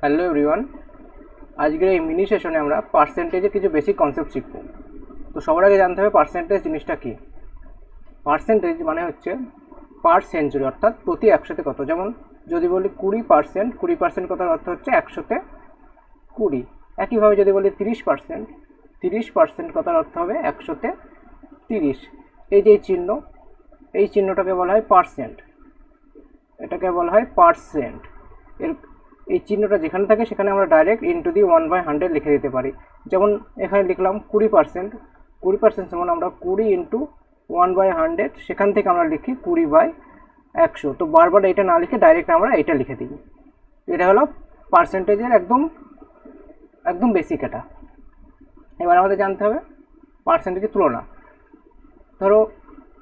Hello everyone, আজকের এই mini সেশনে আমরা পার্সেন্টেজের কিছু বেসিক কনসেপ্ট শিখব। তো সবার আগে জানতে হবে পার্সেন্টেজ জিনিসটা কী? পার্সেন্টেজ মানে হচ্ছে পার সেঞ্চুরি অর্থাৎ প্রতি একশোতে কত? যেমন যদি বলি কুড়ি পার্সেন্ট কুড়ি পার্সেন্ট কথার অর্থ হচ্ছে একশোতে কুড়ি। একইভাবে যদি বলি তিরিশ পার্সেন্ট তিরিশ পার্সেন্ট কথার অর্থ হবে একশোতে তিরিশ। এই যে চিহ্ন, এই চিহ্নটাকে বলা হয় পার্সেন্ট এটাকে বলা হয় পার্সেন্ট এর এই চিহ্নটা যেখানে থাকে সেখানে আমরা direct into the one by hundred লিখে দিতে পারি। যেমন এখানে লিখলাম কুড়ি পার্সেন্ট কুড়ি পার্সেন্ট সমান আমরা কুড়ি ইন্টু ওয়ান বাই হান্ড্রেড সেখান থেকে আমরা লিখি কুড়ি বাই একশো। তো বারবার এটা না লিখে ডাইরেক্ট আমরা এটা লিখে দিই। এটা হলো পার্সেন্টেজের একদম একদম বেসিক এটা। এবার আমাদের জানতে হবে পার্সেন্টেজের তুলনা। ধরো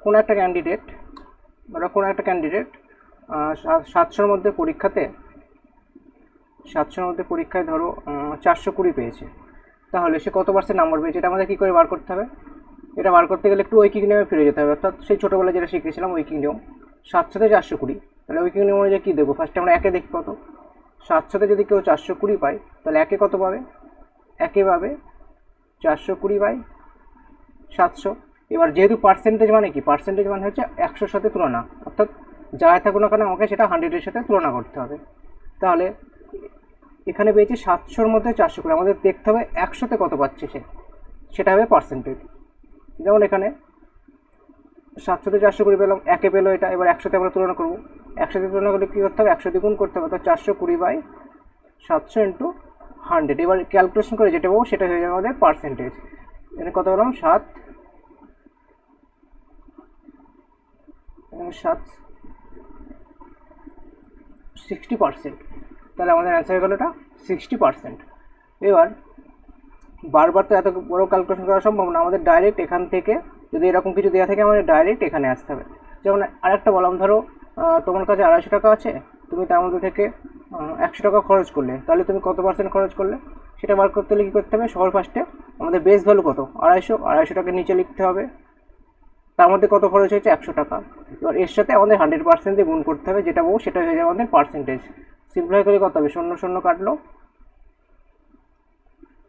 কোনো একটা ক্যান্ডিডেট ধরো কোনো একটা ক্যান্ডিডেট সাতশোর মধ্যে পরীক্ষাতে সাতশোর মধ্যে পরীক্ষায় ধরো চারশো কুড়ি পেয়েছে। তাহলে সে কত পার্সেন্ট নাম্বার পেয়েছে? এটা আমাদের কী করে বার করতে হবে? এটা বার করতে গেলে একটু ঐকিক নিয়মে ফিরে যেতে হবে। অর্থাৎ সেই ছোটোবেলায় যেটা শিখেছিলাম, ঐকিক নিয়ম। সাতশোতে চারশো কুড়ি। তাহলে ঐকিক নিয়ম অনুযায়ী কী দেবো? ফার্স্টে আমরা একে দেখি কত। সাতশোতে যদি কেউ চারশো কুড়ি পায়, তাহলে একে কত পাবে? একে পাবে চারশো কুড়ি বাই সাতশো। এবার যেহেতু পার্সেন্টেজ মানে কি? পার্সেন্টেজ মানে হচ্ছে একশোর সাথে তুলনা। অর্থাৎ যাই থাকুক না কেন, আমাকে সেটা হান্ড্রেডের সাথে তুলনা করতে হবে। তাহলে এখানে পেয়েছি সাতশোর মধ্যে চারশো করে। আমাদের দেখতে হবে একশোতে কত পাচ্ছে সে। সেটা হবে পার্সেন্টেজ যেমন এখানে সাতশোতে চারশো কুড়ি পেলাম, একে পেল এটা, এবার একশোতে আমরা তুলনা করব। একশোতে তুলনা করলে কী করতে হবে? একশো দ্বিগুণ করতে হবে অর্থাৎ চারশো কুড়ি বাই সাতশো ইন্টু হান্ড্রেড এবার ক্যালকুলেশন করে যেটা পাবো সেটা হয়ে যাবে আমাদের পার্সেন্টেজ এখানে কত পেলাম? সাত। সাত সিক্সটি পার্সেন্ট তাহলে আমাদের অ্যান্সার হয়ে গেল এটা সিক্সটি পার্সেন্ট এবার বারবার তো এত বড় ক্যালকুলেশন করা সম্ভব না, আমাদের ডাইরেক্ট এখান থেকে যদি এরকম কিছু দেওয়া থাকে, আমাদের ডাইরেক্ট এখানে আসতে হবে। যেমন আরেকটা বললাম, ধরো তোমার কাছে আড়াইশো টাকা আছে, তুমি তার মধ্যে থেকে একশো টাকা খরচ করলে, তাহলে তুমি কত পার্সেন্ট খরচ করলে? সেটা বার করতে হলে কী করতে হবে? সবার ফার্স্টে আমাদের বেস ভ্যালু কত? আড়াইশো আড়াইশো টাকার নিচে লিখতে হবে। তার মধ্যে কত খরচ হয়েছে? একশো টাকা। এবার এর সাথে আমাদের হান্ড্রেড পার্সেন্ট দিয়ে গুণ করতে হবে, যেটা বউ সেটা হয়ে যাবে আমাদের পার্সেন্টেজ সিম্পলাই করে কত হবে? শূন্য শূন্য কাটলো।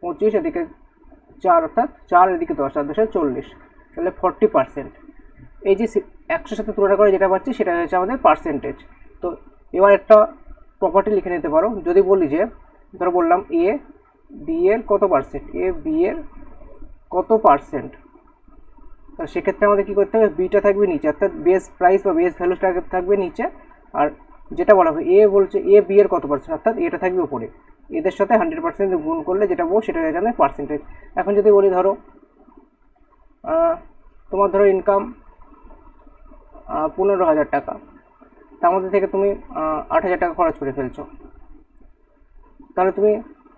পঁচিশ এদিকে চার, অর্থাৎ চার এদিকে দশ, আর দশে চল্লিশ। তাহলে ফর্টি পার্সেন্ট এই যে একশোর সাথে তুলনা করে যেটা পাচ্ছি, সেটা হচ্ছে আমাদের পার্সেন্টেজ তো এবার একটা প্রপার্টি লিখে নিতে পারো। যদি বলি যে, ধরো বললাম এ বি এর কত পার্সেন্ট এ বি এর কত পার্সেন্ট সেক্ষেত্রে আমাদের কী করতে হবে? বিটা থাকবে নিচে। অর্থাৎ বেস প্রাইস বা বেস ভ্যালুটা থাকবে নিচে। আর যেটা বলা হবে এ বলছে এ বি এর কত পার্সেন্ট অর্থাৎ এটা থাকবে উপরে। এদের সাথে হান্ড্রেড পার্সেন্ট গুণ করলে যেটা বলব, সেটা হয়ে যাবে পার্সেন্টেজ এখন যদি বলি ধরো তোমার ধরো ইনকাম পনেরো হাজার টাকা। তার মধ্যে থেকে তুমি আট হাজার টাকা খরচ করে ফেলছো। তাহলে তুমি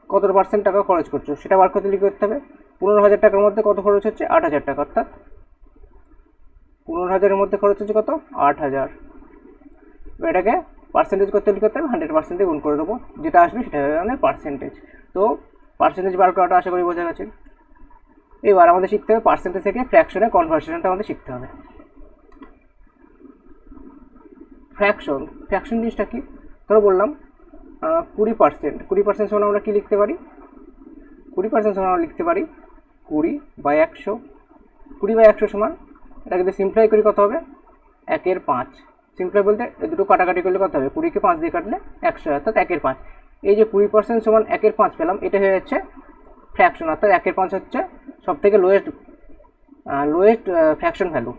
কত পার্সেন্ট টাকা খরচ করছ? সেটা বার করতে লিখে করতে হবে? পনেরো হাজার টাকার মধ্যে কত খরচ হচ্ছে? আট হাজার টাকা। অর্থাৎ পনেরো হাজারের মধ্যে খরচ হচ্ছে কত? আট হাজার। এটাকে পার্সেন্টেজ করতে হলে করতে হবে? হান্ড্রেড পার্সেন্টে গুণ করে দেবো। যেটা আসবে সেটা হবে আমাদের পার্সেন্টেজ তো পার্সেন্টেজ বার করাটা আশা করি বোঝা গেছে। এবার আমাদের শিখতে হবে পার্সেন্টেজ থেকে ফ্র্যাকশনে কনভার্সেশনটা আমাদের শিখতে হবে। ফ্র্যাকশন ফ্র্যাকশন জিনিসটা কি? ধরো বললাম কুড়ি পার্সেন্ট কুড়ি পার্সেন্ট সমান আমরা কী লিখতে পারি? কুড়ি পার্সেন্ট সমান আমরা লিখতে পারি কুড়ি বাই একশো। কুড়ি বাই একশো সমান এটা যদি সিম্পলাই করি কত হবে? একের পাঁচ। সিম্পলাই বলতে দুটো কাটাকাটি করলে কত হবে? কুড়িকে পাঁচ দিয়ে কাটলে একশো, অর্থাৎ একের পাঁচ। এই যে কুড়ি পার্সেন্ট সমান একের পাঁচ পেলাম, এটা হয়ে যাচ্ছে ফ্র্যাকশন অর্থাৎ একের পাঁচ হচ্ছে সব থেকে লোয়েস্ট লোয়েস্ট ফ্র্যাকশন ভ্যালু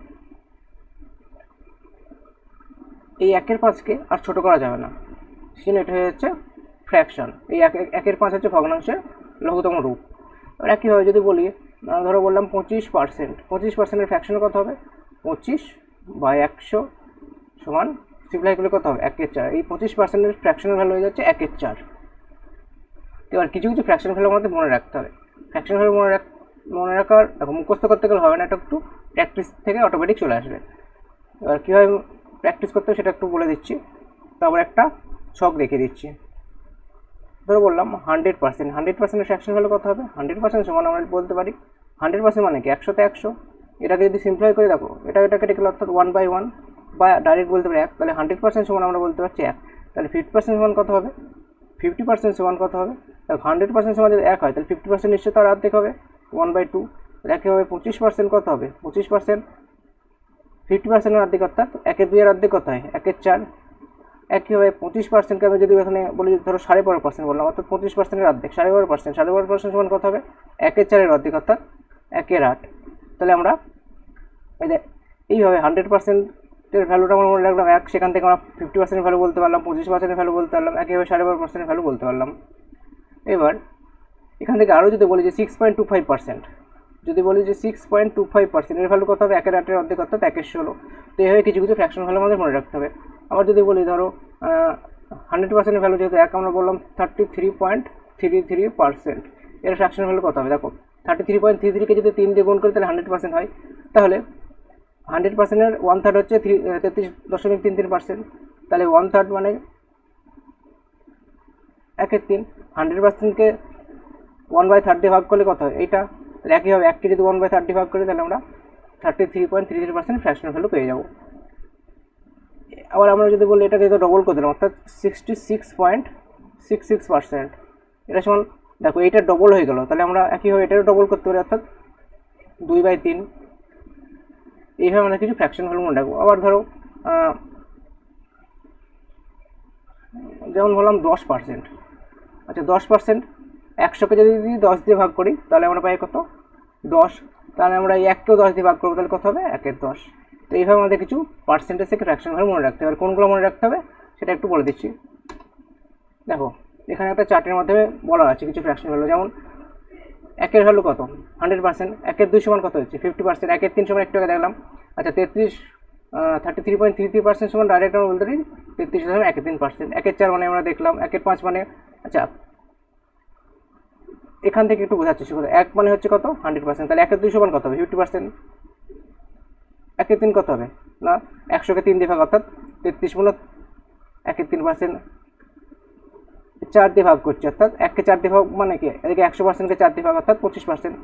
এই একের পাঁচকে আর ছোটো করা যাবে না। সেজন্য এটা হয়ে যাচ্ছে ফ্র্যাকশন এই একের পাঁচ হচ্ছে ভগ্নাংশের লঘুতম রূপ। এবার কীভাবে যদি বলি ধরো বললাম পঁচিশ পার্সেন্ট পঁচিশ পার্সেন্টের ফ্র্যাকশনের কত হবে? পঁচিশ বা একশো। সমান সিপ্লাই করলে কত হবে? একের চার। এই পঁচিশ পার্সেন্টের ফ্র্যাকশনের ভ্যালু হয়ে যাচ্ছে একের চার। এবার কিছু কিছু ফ্র্যাকশন ভ্যালু আমাদের মনে রাখতে হবে। ফ্র্যাকশন ভ্যালু মনে রাখ, মনে রাখার মুখস্থ করতে গেলে হবে না, এটা একটু প্র্যাকটিস থেকে অটোমেটিক চলে আসবে। এবার কীভাবে প্র্যাকটিস করতে হবে সেটা একটু বলে দিচ্ছি। তারপর একটা ছক দেখিয়ে দিচ্ছি। ধরো বললাম হান্ড্রেড পার্সেন্ট হান্ড্রেড পার্সেন্টের ফ্র্যাকশন ভ্যালু কত হবে? হান্ড্রেড পার্সেন্ট সমান আমরা বলতে পারি। হান্ড্রেড পার্সেন্ট মানে কি? একশোতে একশো। এটাকে যদি সিম্পলাই করে, দেখো, এটা এটা কেটে গেলে অর্থাৎ ওয়ান বাই ওয়ান বা ডাইরেক্ট বলতে পারি এক, তাহলে হান্ড্রেড পার্সেন্ট সমান আমরা বলতে পারছি এক। তাহলে ফিফটি পার্সেন্ট সমান কত হবে? ফিফটি পার্সেন্ট সমান কত হবে? তাহলে হান্ড্রেড পার্সেন্ট সমান যদি এক হয়, তাহলে ফিফটি পার্সেন্ট নিশ্চয় তার অর্ধেক হবে ওয়ান বাই টু একইভাবে পঁচিশ পার্সেন্ট কত হবে? পঁচিশ পার্সেন্ট ফিফটি পার্সেন্টের অর্ধেক অর্থাৎ একের দুইয়ের অর্ধেক কত হয়? একের চার। একইভাবে পঁচিশ পার্সেন্টকে আমি যদি এখানে বলি ধরো সাড়ে বারো পার্সেন্ট বললাম, অর্থাৎ পঁচিশ পার্সেন্টের অর্ধেক। সাড়ে বারো পার্সেন্ট সাড়ে বারো পার্সেন্ট সমান কত হবে? একের চারের অর্ধেক অর্থাৎ একের আট। তাহলে আমরা এইভাবে হান্ড্রেড পার্সেন্টের ভ্যালুটা আমরা মনে রাখলাম এক, সেখান থেকে আমরা ফিফটি পার্সেন্ট ভ্যালু বলতে পারলাম, পঁচিশ পার্সেন্টের ভ্যালু বলতে পারলাম একইভাবে সাড়ে বারো পার্সেন্টের ভ্যালু বলতে পারলাম। এবার, এখান থেকে আরও যদি বলি যে six point two five percent যদি বলি যে six point two five percent এর ভ্যালু কত হবে? একের আটের অর্ধেক অর্থাৎ একের ষোলো। তো এইভাবে কিছু কিছু ফ্র্যাকশন ভ্যালু আমাদের মনে রাখতে হবে। আবার যদি বলি ধরো হান্ড্রেড পার্সেন্টের ভ্যালু যেহেতু এক আমরা বললাম thirty three point three three percent এর ফ্র্যাকশন ভ্যালু কত হবে? দেখো থার্টি থ্রি পয়েন্ট থ্রি থ্রিকে যদি তিন দিয়ে গুণ করি তাহলে হান্ড্রেড পার্সেন্ট হয়। তাহলে হান্ড্রেড পার্সেন্টের ওয়ান থার্ড হচ্ছে থ্রি তেত্রিশ দশমিক তিন তিন পার্সেন্ট। তাহলে ওয়ান থার্ড মানে একের তিন। হান্ড্রেড পার্সেন্টকে ওয়ান বাই থার্টি ভাগ করলে কত হয়? এইটা। তাহলে একইভাবে একটি যদি ওয়ান বাই থার্টি ভাগ করি, তাহলে আমরা thirty three point three three percent fractional value পেয়ে যাব। আবার আমরা যদি বলি, এটাকে ডবল করে দিলাম, অর্থাৎ sixty six point six six percent এটা সমান, দেখো, এইটা ডবল হয়ে গেল। তাহলে আমরা একইভাবে এটারও ডবল করতে পারি, অর্থাৎ দুই বাই তিন। এইভাবে আমরা কিছু ফ্র্যাকশন ভ্যালু মনে রাখব। আবার ধরো যেমন বললাম দশ পার্সেন্ট আচ্ছা দশ পার্সেন্ট একশোকে যদি দশ দিয়ে ভাগ করি, তাহলে আমরা পাই কত? দশ। তাহলে আমরা এই এককেও দশ দিয়ে ভাগ করব, তাহলে কত হবে? একের দশ। তো এইভাবে আমাদের কিছু পার্সেন্টেজ থেকে ফ্র্যাকশন ভ্যালু মনে রাখতে হবে। আর কোনগুলো মনে রাখতে হবে, সেটা একটু বলে দিচ্ছি। দেখো, এখানে একটা চার্টের মাধ্যমে বলা আছে কিছু ফ্র্যাকশন ভ্যালু যেমন একের ভ্যালু কত? হান্ড্রেড পার্সেন্ট একের দুই সমান কত হচ্ছে? ফিফটি পার্সেন্ট একের তিন সমান একটু আগে দেখলাম। আচ্ছা তেত্রিশ thirty three point three three percent সমান ডাইরেক্ট আমরা বলতে পারি, তেত্রিশ দশমিক একের তিন পার্সেন্ট একের চার মানে আমরা দেখলাম, একের পাঁচ মানে আচ্ছা এখান থেকে একটু চেষ্টা করো এক মানে হচ্ছে কত? হান্ড্রেড পার্সেন্ট তাহলে একের দুই সমান কত হবে? ফিফটি পার্সেন্ট একের তিন কত হবে? না, একশোকে তিন ভাগ অর্থাৎ তেত্রিশ মূলত একের তিন পার্সেন্ট চার দিয়ে ভাগ করছে, অর্থাৎ এককে চার দিয়ে ভাগ মানে কি? এদিকে একশো পার্সেন্টকে চার দিয়ে ভাগ, অর্থাৎ পঁচিশ পার্সেন্ট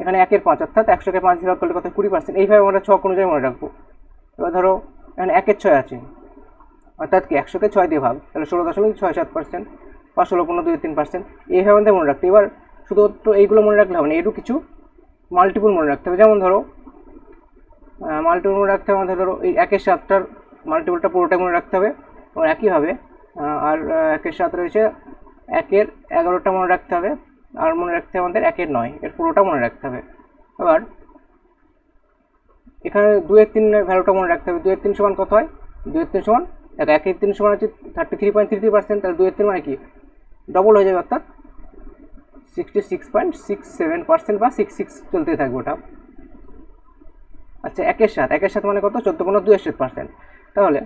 এখানে একের পাঁচ, অর্থাৎ একশোকে পাঁচ দিয়ে ভাগ করলে কত? কুড়ি পার্সেন্ট এইভাবে আমরা ছক অনুযায়ী মনে রাখব। এবার ধরো, এখানে একের ছয় আছে। অর্থাৎ কি? একশোকে ছয় দিয়ে ভাগ, তাহলে ষোলো দশমিক ছয় সাত পার্সেন্ট বা ষোলো পনেরো দুই তিন পার্সেন্ট এইভাবে আমাদের মনে রাখতে। এবার শুধুমাত্র এইগুলো মনে রাখলে হবে না, এরও কিছু মাল্টিপুল মনে রাখতে হবে। যেমন ধরো মাল্টিপুল মনে রাখতে হবে, আমাদের ধরো, এই একের সাতটার মাল্টিপুলটা পুরোটা মনে রাখতে হবে। এবং একইভাবে আর একের সাথে রয়েছে একের এগারোটা মনে রাখতে হবে, আর মনে রাখতে হবে আমাদের একের নয়, এর পুরোটা মনে রাখতে হবে। এবার, এখানে দুয়ের তিন ভ্যালুটা মনে রাখতে হবে, দুয়ের তিন সমান কত হয়? দুয়ের তিন সমান, দেখো, একের তিন সমান হচ্ছে thirty three point three three percent তাহলে দুয়ের তিন মানে কি? ডবল হয়ে যাবে, অর্থাৎ sixty six point six seven percent বা সিক্স সিক্স চলতে থাকবে ওটা। আচ্ছা একের সাত একের সাত মানে কত? চোদ্দ পনেরো দুই সাত পার্সেন্ট তাহলে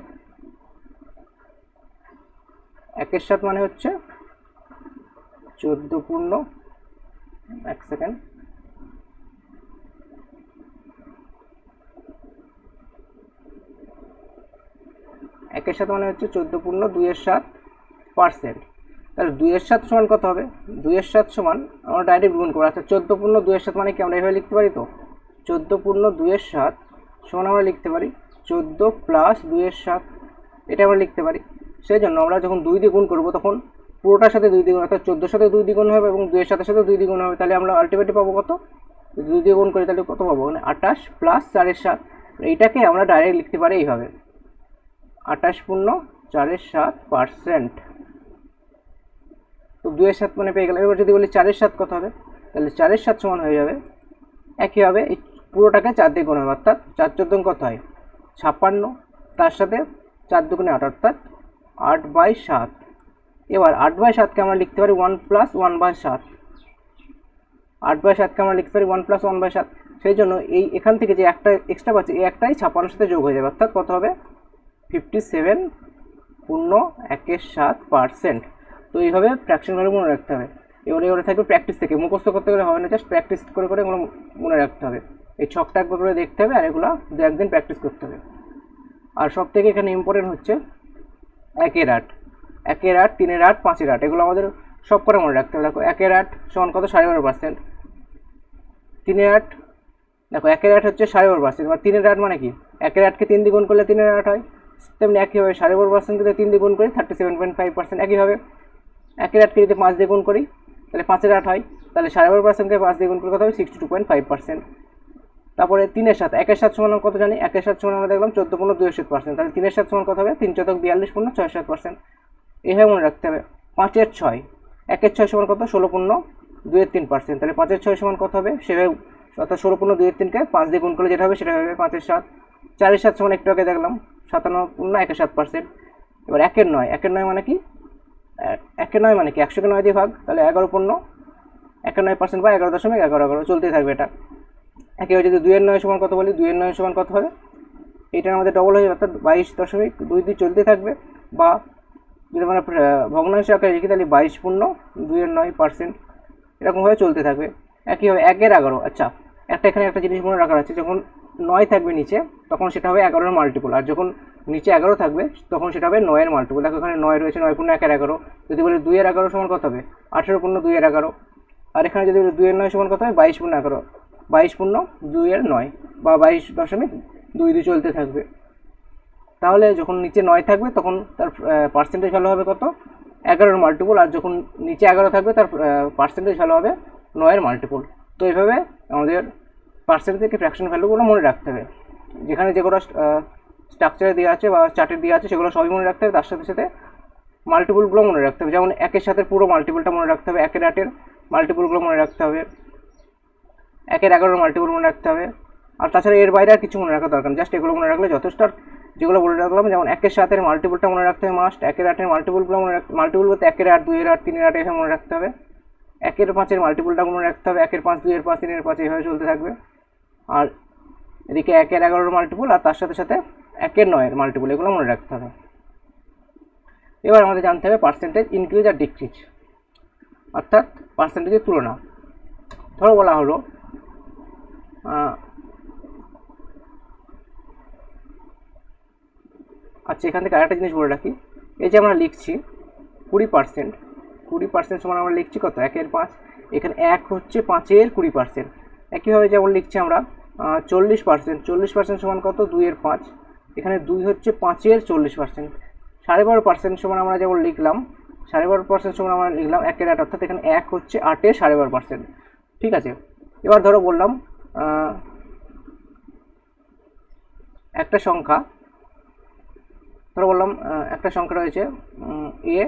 একের সাত মানে হচ্ছে চোদ্দ পূর্ণ এক সেকেন্ড। একের সাত মানে হচ্ছে চোদ্দ পূর্ণ দুইয়ের সাত পার্সেন্ট। তাহলে দুইয়ের সাত সমান কত হবে? দুইয়ের সাত সমান আমরা ডাইরেক্ট গুণ করব। আচ্ছা চোদ্দ পূর্ণ দুইয়ের সাত মানে কি? আমরা এভাবে লিখতে পারি তো? চোদ্দ পূর্ণ দুইয়ের সাত সমান আমরা লিখতে পারি। চোদ্দ প্লাস দুইয়ের সাত এটা আমরা লিখতে পারি। সেই জন্য আমরা যখন দুই দিয়ে গুণ করব তখন পুরোটার সাথে দুই দ্বিগুণ, অর্থাৎ চোদ্দোর সাথে দুই দ্বিগুণ হবে এবং দুইয়ের সাথে সাথে দুই দ্বিগুণ হবে, তাহলে আমরা আলটিমেটলি পাবো কত? দুই দিয়ে গুণ করি তাহলে কত পাবো? মানে আঠাশ প্লাস চারের সাত। এইটাকে আমরা ডাইরেক্ট লিখতে পারি এইভাবে। আঠাশ পূর্ণ চারের সাত পার্সেন্ট তো দুইয়ের সাত মানে পেয়ে গেলাম। এবার যদি বলি চারের সাত কত হবে? তাহলে চারের সাত সমান হয়ে যাবে। একইভাবে এই পুরোটাকে চার দিয়ে গুণ হবে, অর্থাৎ চার চোদ্দ কত হয়? ছাপ্পান্ন। তার সাথে চার দুগুণে আট, অর্থাৎ আট বাই সাত। এবার আট বাই সাতকে আমরা লিখতে পারি ওয়ান প্লাস ওয়ান বাই সাত। আট বাই সাতকে আমরা লিখতে পারি ওয়ান প্লাস ওয়ান বাই সাত। সেই জন্য এই এখান থেকে যে একটা এক্সট্রা পাচ্ছি, এই একটাই ছাপ্পান্নর সাথে যোগ হয়ে যাবে। অর্থাৎ কত হবে? ফিফটি সেভেন পূর্ণ একের সাত পার্সেন্ট তো এইভাবে ফ্র্যাকশন মনে রাখতে হবে। এবারে এবারে থাকবে প্র্যাকটিস থেকে। মুখস্থ করতে গেলে হবে না জাস্ট প্র্যাকটিস করে করে এগুলো মনে রাখতে হবে। এই ছকটা একবার করে দেখতে হবে আর এগুলো দু একদিন প্র্যাকটিস করতে হবে। আর সব থেকে এখানে ইম্পর্টেন্ট হচ্ছে একের আট একের আট, তিনের আট, পাঁচের আট, এগুলো আমাদের সব করে মনে রাখতে হবে। দেখো, একের আট সমান কত? সাড়ে বারো পার্সেন্ট তিনের আট, দেখো, একের আট হচ্ছে সাড়ে বারো পার্সেন্ট এবার তিনের আট মানে কি? একের আটকে তিন দ্বিগুণ করলে তিনের আট হয়। তেমনি একইভাবে সাড়ে বারো পার্সেন্ট যদি তিন দ্বিগুণ করি thirty seven point five percent একইভাবে একের আটকে যদি পাঁচ দিয়ে গুণ করি, তাহলে পাঁচের আট হয়। তাহলে সাড়ে বারো পার্সেন্টকে পাঁচ দিয়ে গুণ করে কত হবে? Sixty two point five percent তারপরে তিনের সাত, একের সাত সমান কত জানি? একের সাত সমান আমরা দেখলাম চোদ্দ পনেরো দুই সাত পার্সেন্ট তাহলে তিনের সাত সমান কত হবে? তিন চোদ্দ বিয়াল্লিশ পূর্ণ ছয় সাত পার্সেন্ট এভাবে মনে রাখতে হবে। পাঁচের ছয়, একের ছয় সমান কত? ষোলো পূর্ণ দুইয়ের তিন পার্সেন্ট তাহলে পাঁচের ছয় সমান কত হবে? সেভাবে, অর্থাৎ ষোলো পূর্ণ দুইয়ের তিনকে পাঁচ দিয়ে গুণ করলে যেটা হবে? সেটা হবে পাঁচের সাত। চারের সাত সমান একটু আগে দেখলাম, সাতান্ন পূর্ণ একের সাত পার্সেন্ট এবার একের নয় একের নয় মানে কি? একের নয় মানে কি? একশোকে নয় দিয়ে ভাগ, তাহলে এগারো পূর্ণ। একের নয় পার্সেন্ট বা এগারো দশমিক এগারো এগারো, চলতেই থাকবে এটা। একেবারে যদি দুইয়ের নয় সমান কত বলি? দুইয়ের নয় সমান কত হবে? এটা আমাদের ডবল হয়ে যাবে, অর্থাৎ বাইশ দশমিক দুই দুই চলতে থাকবে বা যদি আমরা ভগ্নাংশ আকারে লিখি তাহলে বাইশ পূর্ণ দুইয়ের নয় পার্সেন্ট এরকমভাবে চলতে থাকবে। একইভাবে একের এগারো। আচ্ছা একটা এখানে একটা জিনিস মনে রাখার আছে, যখন নয় থাকবে নিচে, তখন সেটা হবে এগারোর মাল্টিপল আর যখন নিচে এগারো থাকবে, তখন সেটা হবে নয়ের মাল্টিপল দেখো এখানে নয় রয়েছে, নয় পূর্ণ একের এগারো। যদি বলি দুইয়ের এগারো সমান কত হবে? আঠেরো পূর্ণ দুইয়ের এগারো। আর এখানে যদি বলি দুইয়ের নয় সমান কত হবে? বাইশ পূর্ণ এগারো। বাইশ পূর্ণ দুইয়ের নয় বা বাইশ দশমিক দুই দুই চলতে থাকবে। তাহলে যখন নিচে নয় থাকবে, তখন তার পার্সেন্টেজ ভালো হবে কত? এগারোর মাল্টিপল আর যখন নিচে এগারো থাকবে, তার পার্সেন্টেজ ভালো হবে নয়ের মাল্টিপল তো এইভাবে আমাদের পার্সেন্ট থেকে ফ্র্যাকশন ভ্যালুগুলো মনে রাখতে হবে। যেখানে যেগুলো স্ট্রাকচারে দেওয়া আছে বা চার্টে দেওয়া আছে, সেগুলো সবই মনে রাখতে হবে। তার সাথে সাথে মাল্টিপলগুলো মনে রাখতে হবে। যেমন একের সাথে পুরো মাল্টিপলটা মনে রাখতে হবে। একের আটের মাল্টিপলগুলো মনে রাখতে হবে। একের এগারোর মাল্টিপল মনে রাখতে হবে। আর তাছাড়া এর বাইরে আর কিছু মনে রাখা দরকার জাস্ট এগুলো মনে রাখলে যথেষ্ট। আর যেগুলো বলে রাখলাম, যেমন একের সাতের মাল্টিপলটা মনে রাখতে হবে মাস্ট একের আটের মাল্টিপলগুলো মনে রাখতে মাল্টিপল বলতে একের আট, দুইয়ের আট, তিনের আট এভাবে মনে রাখতে হবে। একের পাঁচের মাল্টিপলটা মনে রাখতে হবে। একের পাঁচ, দুইয়ের পাঁচ, তিনের পাঁচ, এইভাবে চলতে থাকবে। আর এদিকে একের এগারোর মাল্টিপল আর তার সাথে সাথে একের নয়ের মাল্টিপল এগুলো মনে রাখতে হবে। এবার আমাদের জানতে হবে পার্সেন্টেজ ইনক্রিজ আর ডিক্রিজ অর্থাৎ পার্সেন্টেজের তুলনা। ধরো বলা হলো আচ্ছা এখান থেকে আরেকটা জিনিস বলে রাখি। এই যে আমরা লিখছি কুড়ি পার্সেন্ট কুড়ি পার্সেন্ট সমান আমরা লিখছি কত? একের পাঁচ। এখানে এক হচ্ছে পাঁচের কুড়ি পার্সেন্ট। একইভাবে যেমন লিখছি আমরা চল্লিশ পার্সেন্ট। চল্লিশ পার্সেন্ট সমান কত? দুইয়ের পাঁচ। এখানে দুই হচ্ছে পাঁচের চল্লিশ পার্সেন্ট। সাড়ে বারো পার্সেন্ট সমান আমরা যেমন লিখলাম, সাড়ে বারো পার্সেন্ট সমান আমরা লিখলাম একের আট, অর্থাৎ এখানে এক হচ্ছে আটের সাড়ে বারো পার্সেন্ট। ঠিক আছে? এবার ধরো বললাম একটা সংখ্যা, ধরো বললাম একটা সংখ্যা রয়েছে এ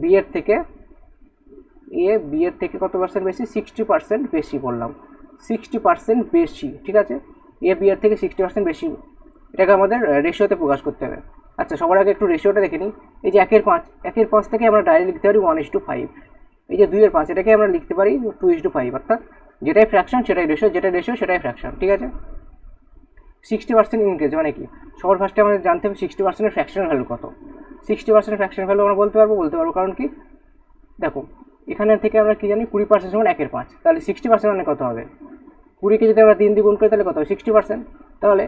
বি এর থেকে এ বি এর থেকে কত পার্সেন্ট বেশি? সিক্সটি পার্সেন্ট বেশি বললাম। সিক্সটি পার্সেন্ট বেশি, ঠিক আছে? এ বি এর থেকে সিক্সটি পার্সেন্ট বেশি। এটাকে আমাদের রেশিওতে প্রকাশ করতে হবে। আচ্ছা সবার আগে একটু রেশিওটা দেখে নিই। এই যে একের পাঁচ একের পাঁচ থেকে আমরা ডাইরেক্ট লিখতে পারি ওয়ান ইস টু ফাইভ এই যে দুইয়ের পাঁচ, এটাকে আমরা লিখতে পারি টু ইস টু ফাইভ অর্থাৎ যেটাই ফ্র্যাকশন সেটাই রেশিও যেটাই রেশিও সেটাই ফ্র্যাকশন ঠিক আছে? সিক্সটি পার্সেন্ট ইনক্রিজ মানে কি? সবার ফার্স্টে আমাদের জানতে হবে সিক্সটি পার্সেন্টের ফ্র্যাকশন ভ্যালু কত। সিক্সটি পার্সেন্ট ফ্র্যাকশন ভ্যালু আমরা বলতে পারব বলতে পারব কারণ কি? দেখো, এখানে থেকে আমরা কি জানি? কুড়ি পার্সেন্ট সমান একের পাঁচ। তাহলে সিক্সটি পার্সেন্ট মানে কত হবে? কুড়িকে যদি আমরা তিন দিয়ে গুণ করি, তাহলে কত হবে? সিক্সটি পার্সেন্ট তাহলে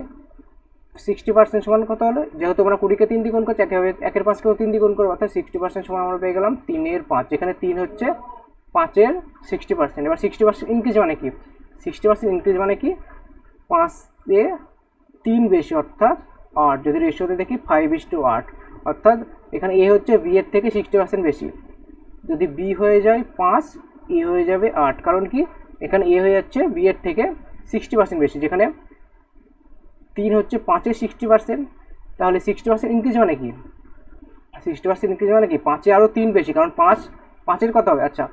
সিক্সটি পার্সেন্ট সমান কত হলো? যেহেতু আমরা কুড়িকে তিন দ্বিগুণ করছি একে হবে একের পাঁচকেও তিন দিয়ে গুণ করব, অর্থাৎ সিক্সটি পার্সেন্ট সমান আমরা পেয়ে গেলাম তিনের পাঁচ। যেখানে তিন হচ্ছে পাঁচের সিক্সটি পার্সেন্ট এবার সিক্সটি পার্সেন্ট ইনক্রিজ মানে কি? সিক্সটি পার্সেন্ট ইনক্রিজ মানে কি? পাঁচে তিন বেশি, অর্থাৎ আট। যদি রেশিওতে দেখি ফাইভ ইস টু আট। অর্থাৎ এখানে এ হচ্ছে বি এর থেকে সিক্সটি পার্সেন্ট বেশি। যদি বি হয়ে যায় পাঁচ এ হয়ে যাবে আট। কারণ কি? এখানে এ হয়ে যাচ্ছে বি এর থেকে সিক্সটি পার্সেন্ট বেশি। যেখানে তিন হচ্ছে পাঁচের সিক্সটি পার্সেন্ট তাহলে সিক্সটি পার্সেন্ট ইনক্রিজ মানে কি? সিক্সটি পার্সেন্ট ইনক্রিজ মানে কি? পাঁচে আরও তিন বেশি। কারণ পাঁচ, পাঁচের কত হবে? আচ্ছা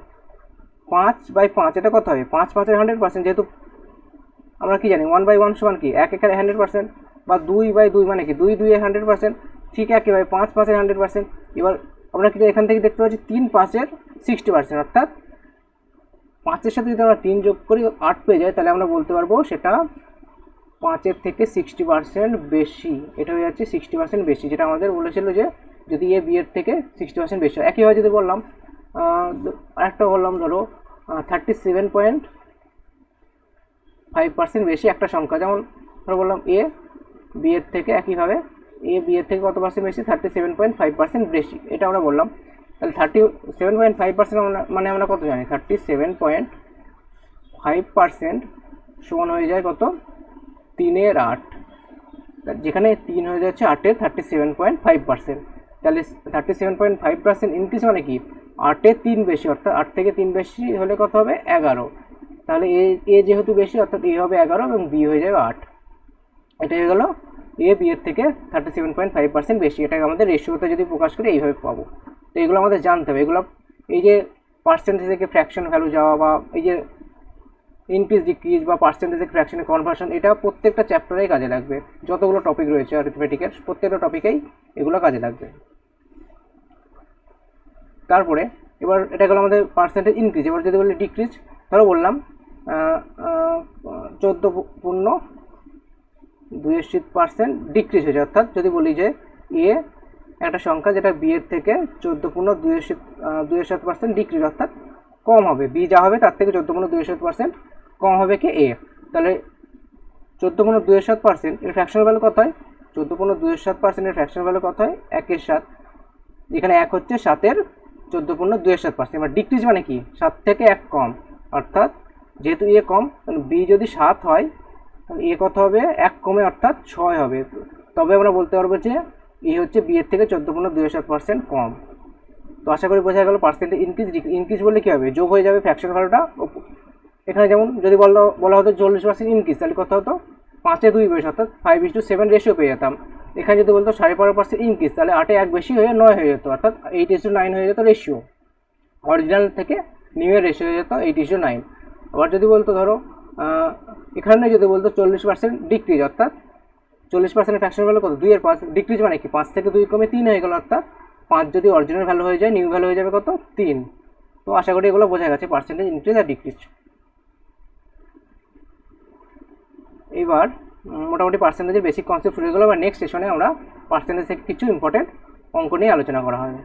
পাঁচ বাই পাঁচ, এটা কত হবে? পাঁচ পাঁচের হান্ড্রেড পার্সেন্ট যেহেতু আমরা কি জানি ওয়ান বাই ওয়ান সমান কি? এক এখানে হান্ড্রেড পার্সেন্ট বা দুই বাই দুই মানে কি? দুই দুই হান্ড্রেড পার্সেন্ট ঠিক একই একইভাবে পাঁচ পাঁচের হান্ড্রেড পার্সেন্ট এবার আমরা কি এখান থেকে দেখতে পাচ্ছি, তিন পাঁচের সিক্সটি পার্সেন্ট অর্থাৎ পাঁচের সাথে যদি আমরা তিন যোগ করি, আট পেয়ে যাই তাহলে আমরা বলতে পারব সেটা পাঁচের থেকে সিক্সটি পার্সেন্ট বেশি। এটা হয়ে যাচ্ছে সিক্সটি পার্সেন্ট বেশি, যেটা আমাদের বলেছিল যে যদি এ বিয়ের থেকে সিক্সটি পার্সেন্ট বেশি হয়। একইভাবে যদি বললাম আরেকটা বললাম ধরো thirty seven point five percent বেশি একটা সংখ্যা। যেমন ধরো বললাম এ বি এর থেকে একইভাবে এ বি এর থেকে কত পার্সেন্ট বেশি? Thirty seven point five percent বেশি। এটা আমরা বললাম। তাহলে thirty seven point five percent মানে আমরা কত জানি? Thirty seven point five percent সমান হয়ে যায় কত? তিনের আট। যেখানে তিন হয়ে যাচ্ছে আটের thirty seven point five percent তাহলে thirty seven point five percent increase মানে কি? আটে তিন বেশি, অর্থাৎ আট থেকে তিন বেশি হলে কত হবে? এগারো। তাহলে এ এ যেহেতু বেশি, অর্থাৎ এ হবে এগারো এবং বি হয়ে যাবে আট। এটা হয়ে গেলো এ, বি এর থেকে thirty seven point five percent বেশি। এটাকে আমাদের রেশিওতে যদি প্রকাশ করি, এইভাবে পাবো। তো এগুলো আমাদের জানতে হবে। এগুলো, এই যে পার্সেন্টেজ থেকে ফ্র্যাকশন ভ্যালু যাওয়া বা এই যে ইনক্রিজ ডিক্রিজ বা পার্সেন্টেজ ফ্র্যাকশনের কনভার্সন এটা প্রত্যেকটা চ্যাপ্টারেই কাজে লাগবে। যতগুলো টপিক রয়েছে অ্যারিথমেটিকের প্রত্যেকটা টপিকেই এগুলো কাজে লাগবে। তারপরে এবার এটা গেলো আমাদের পার্সেন্টেজ ইনক্রিজ এবার যদি বলি ডিক্রিজ ধরো বললাম চোদ্দ পূর্ণ দুই দুইয়ের পার্সেন্ট ডিক্রিজ হয়েছে, অর্থাৎ যদি বলি যে এ একটা সংখ্যা যেটা বি এর থেকে চোদ্দ পূর্ণ দুই দুইয়ের দুইয়ের সাত পার্সেন্ট ডিক্রিজ অর্থাৎ কম হবে। বি যা হবে তার থেকে চোদ্দ পূর্ণ দুইয়ের সাত পার্সেন্ট কম হবে কি এ তাহলে চোদ্দ পূর্ণ দুইয়ের সাত পার্সেন্ট এর ফ্র্যাকশনাল ভ্যালু কত হয়? চোদ্দ পূর্ণ দুইয়ের সাত পার্সেন্টের ফ্র্যাকশনাল ভ্যালু কত হয়? একের সাত। এখানে এক হচ্ছে সাতের চোদ্দ পূর্ণ দুইয়ের সাত পার্সেন্ট এবার ডিক্রিজ মানে কি? সাত থেকে এক কম। অর্থাৎ যেহেতু এ কম, তাহলে বি যদি সাত হয়, তাহলে এ কত হবে? এক কমে অর্থাৎ ছয় হবে। তবে আমরা বলতে পারব যে এ হচ্ছে বি এর থেকে চোদ্দ পূর্ণ দুই সাত পার্সেন্ট কম। তো আশা করি বোঝা গেল পার্সেন্টেজ ইনক্রিজ ইনক্রিজ বললে কী হবে? যোগ হয়ে যাবে ফ্র্যাকশন ভ্যালুটা এখানে যেমন যদি বলা বলা হতো চল্লিশ পার্সেন্ট ইনক্রিজ তাহলে কত হতো? পাঁচে দুই বেশি অর্থাৎ five is to seven ratio পেয়ে যেতাম। এখানে যদি বলতো সাড়ে বারো পার্সেন্ট ইনক্রিজ তাহলে আটে এক বেশি হয়ে নয় হয়ে যেত, অর্থাৎ এইট ইস নাইন হয়ে যেত রেশিও অরিজিনাল থেকে নিউ এর রেশিও হয়ে যেত এইট ইস নাইন আবার যদি বলতো ধরো এখানে যদি বলতো চল্লিশ পার্সেন্ট ডিক্রিজ অর্থাৎ চল্লিশ পার্সেন্টের ফ্র্যাকশন ভ্যালু কত? দুইয়ের পাঁচ ডিক্রিজ মানে কি? পাঁচ থেকে দুই কমে তিন হয়ে গেল, অর্থাৎ পাঁচ যদি অরিজিনাল ভ্যালু হয়ে যায় নিউ ভ্যালু হয়ে যাবে কত? তিন। তো আশা করি এগুলো বোঝা গেছে পার্সেন্টেজ ইনক্রিজ আর ডিক্রিজ এইবার মোটামুটি পার্সেন্টেজের বেসিক কনসেপ্ট হয়ে গেলো বা নেক্সট সেশনে আমরা পার্সেন্টেজ থেকে কিছু ইম্পর্টেন্ট অঙ্ক নিয়ে আলোচনা করা হবে।